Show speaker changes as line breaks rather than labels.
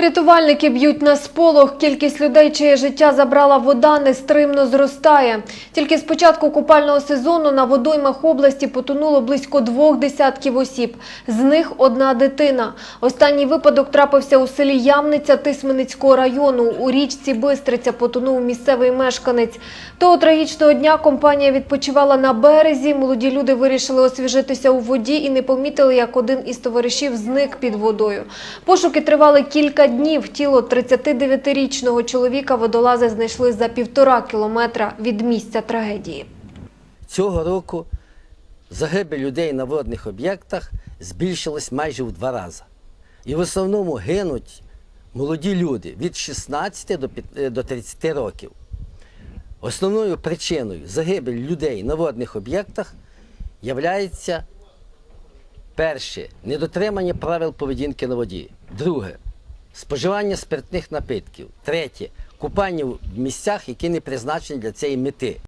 Рятувальники б'ють на сполох. Кількість людей, чиє життя забрала вода, нестримно зростає. Тільки з початку купального сезону на водоймах області потонуло близько двох десятків осіб. З них одна дитина. Останній випадок трапився у селі Ямниця Тисменицького району. У річці Бистриця потонув місцевий мешканець. Того трагічного дня компанія відпочивала на березі. Молоді люди вирішили освіжитися у воді і не помітили, як один із товаришів зник під водою. Пошуки тривали кілька днів. Тіло 39-річного чоловіка водолази знайшли за півтора кілометра від місця трагедії.
Цього року загибель людей на водних об'єктах збільшилась майже в два рази. І в основному гинуть молоді люди від 16 до п'ят- е, до 30 років. Основною причиною загибель людей на водних об'єктах являється перше недотримання правил поведінки на воді. Друге споживання спиртних напитків. Третє купання в місцях, які не призначені для цієї мети.